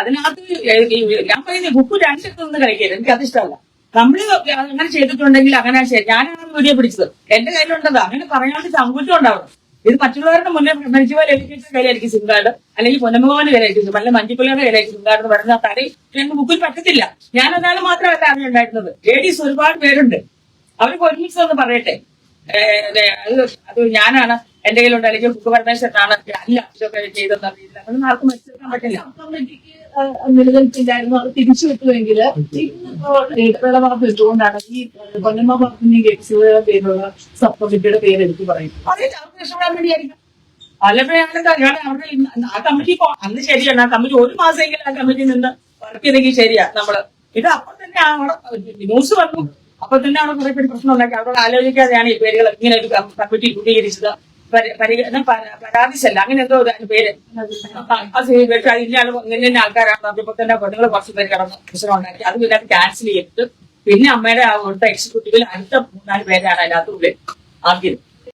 അതിനകത്ത് ഞാൻ പറയുന്നത് ഉപ്പ് രണ്ടിടത്ത് നിന്ന് കഴിക്കരുത്. അത് ഇഷ്ടമല്ല. നമ്മൾ അങ്ങനെ ചെയ്തിട്ടുണ്ടെങ്കിൽ അങ്ങനെ ശരി ഞാനാണ് വീഡിയോ പിടിച്ചത്. എന്റെ കയ്യിലുണ്ടത്. അങ്ങനെ പറയാണ്ട് സങ്കുറ്റം ഉണ്ടാവണം. ഇത് മറ്റുള്ളവരുടെ മുന്നേ മരിച്ചുപോലെ എലിക്കേറ്റ കയ്യിലായിരിക്കും സിം കാർഡ് അല്ലെങ്കിൽ പൊന്നമ്മോന്റെ കയ്യിലായിരിക്കും നല്ല മഞ്ചിപ്പിള്ളയുടെ കയ്യിലായിരിക്കും സിം കാർഡ് എന്ന് പറഞ്ഞാൽ തടി ഞങ്ങൾക്ക് ബുക്കിൽ പറ്റത്തില്ല. ഞാൻ ഒരാൾ മാത്രമല്ല അറിയുണ്ടായിരുന്നത് ലേഡീസ് ഒരുപാട് പേരുണ്ട്. അവർക്ക് ഒരുമിച്ച് ഒന്ന് പറയട്ടെ. അത് അത് ഞാനാണ് എന്റെ കയ്യിലുണ്ട്. അല്ലെങ്കിൽ ബുക്ക് പരമേശ്വരനാണ്. അല്ല ഇതൊക്കെ ചെയ്തെന്ന് അറിയില്ല. അതൊന്നും ആർക്കും മനസ്സിലാക്കാൻ പറ്റില്ല. നിലനിൽപ്പില്ലായിരുന്നു. അവർ തിരിച്ചു വിട്ടുവെങ്കിൽ ഇടവേള വാർത്ത ഇട്ടുകൊണ്ടാണ് ഈ പൊന്നമ്മ ഭാഗത്തിന്റെ ഗെറ്റ്സിയുടെ പേരുള്ള സപ്പോസിറ്റിയുടെ പേര് എനിക്ക് പറയും അറിയില്ല അവർക്ക് രക്ഷപ്പെടാൻ വേണ്ടിയായിരിക്കും? പലപ്പോഴാണ് കാരണം അവരുടെ ആ കമ്മിറ്റി അന്ന് ശരിയാണ്. ആ കമ്മിറ്റി ഒരു മാസമെങ്കിലും ആ കമ്മിറ്റി നിന്ന് വർക്ക് ചെയ്തെങ്കിൽ ശരിയാ നമ്മൾ. ഇത് അപ്പൊ തന്നെ അവിടെ ന്യൂസ് വന്നു. അപ്പൊ തന്നെ അവിടെ കുറെ പേര് പ്രശ്നം ഉണ്ടാക്കി. അവരോട് ആലോചിക്കാതെയാണ് ഈ പേരുകൾ ഇങ്ങനെ ഒരു കമ്മിറ്റി രൂപീകരിച്ചത്. പരിഗണന പരാതിശല്ല അങ്ങനെ എന്തോ പേര്. അത് ഇവർക്ക് ഇങ്ങനെ ആൾക്കാരാണ്. പറഞ്ഞപ്പോ തന്നെ പെണ്ണുങ്ങൾ കുറച്ച് പേര് കടന്ന്. പ്രശ്നം ഉണ്ടാക്കി. അത് പിന്നെ ക്യാൻസൽ ചെയ്തിട്ട് പിന്നെ അമ്മയുടെ അവിടുത്തെ എക്സിക്യൂട്ടീവിൽ അടുത്ത മൂന്നാൽ പേരാണ് അതിനകത്ത് ആദ്യം.